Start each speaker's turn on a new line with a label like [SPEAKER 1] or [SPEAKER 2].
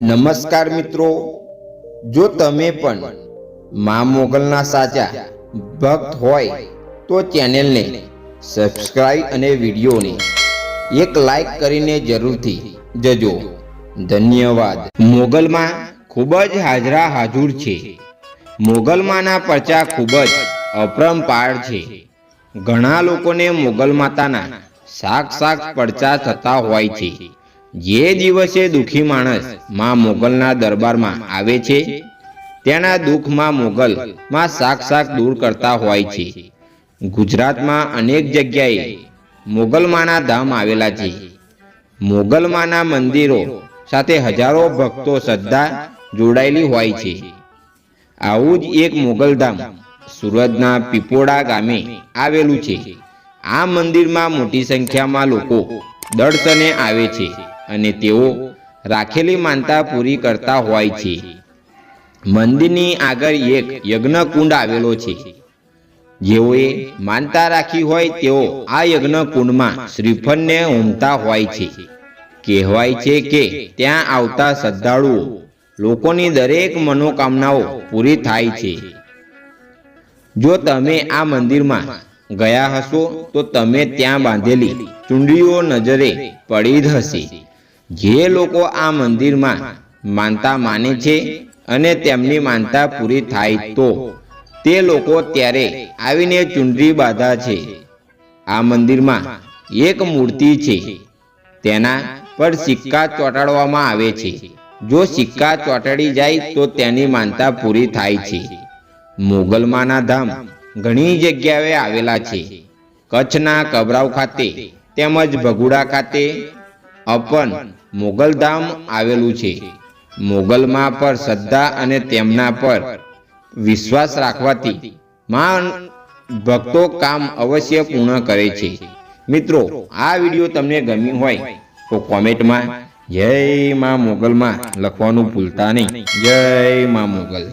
[SPEAKER 1] નમસ્કાર મિત્રો. જો તમે પણ મા મોગલના સાચા ભક્ત હોય, તો ચેનલને સબસ્ક્રાઇબ અને વિડીયોને એક લાઈક કરીને જરૂરથી જજો. ધન્યવાદ. મોગલમાં ખૂબ જ હાજરા હાજુર છે. મોગલમાના પરચા ખૂબ જ અપરંપાર છે. ઘણા લોકોને મોગલ માતાના શાક શાક પડચા થતા હોય છે. જે દિવસે દુખી માણસમાં મોગલના દરબારમાં આવે છે, તેના દુઃખમાં મોગલ માં શાક દૂર કરતા હોય છે. ગુજરાતમાં અનેક જગ્યાએ મોગલમાના ધામ આવેલા છે. મોગલમાના મંદિરો સાથે હજારો ભક્તો શ્રદ્ધા જોડાયેલી હોય છે. આવું જ એક મોગલધામ સુરતના પીપોડા ગામે આવેલું છે. આ મંદિરમાં મોટી સંખ્યામાં લોકો દર્શને આવે છે. અને તેઓ રાખેલી માનતા પૂરી કરતા હોય છે. મંદિરની આગળ એક યજ્ઞકુંડ આવેલો છે. જેઓએ માનતા રાખી હોય તેઓ આ યજ્ઞકુંડમાં શ્રીફળને ઉમતા હોય છે. કહેવાય છે કે ત્યાં આવતા શ્રદ્ધાળુઓ લોકોની દરેક મનોકામનાઓ પૂરી થાય છે. જો તમે આ મંદિરમાં ગયા હશો તો તમે ત્યાં બાંધેલી ચૂંડીઓ નજરે પડી જ હશે. જે લોકો આ મંદિરમાં માનતા માને છે અને તેમની માનતા પૂરી થાય તો, તે લોકો ત્યારે આવીને ચૂંડરી બાંધા છે. આ મંદિરમાં એક મૂર્તિ છે. તેના પર સિક્કા ચોંટાડવામાં આવે છે. જો સિક્કા ચોંટાડી જાય તો તેની માનતા પૂરી થાય છે. મોગલમાના ધામ ઘણી જગ્યાએ આવેલા છે. કચ્છના કબરાવ ખાતે તેમજ ભગુડા ખાતે અપન મોગલધામ આવેલું છે. મોગલમાં પર શ્રદ્ધા અને તેમના પર વિશ્વાસ રાખવાથી માં ભક્તો કામ અવશ્ય પૂર્ણ કરે છે. મિત્રો, આ વીડિયો તમને ગમ્યું હોય તો કોમેન્ટમાં જય માં મોગલમાં લખવાનું ભૂલતા નહીં. જય માં મોગલ.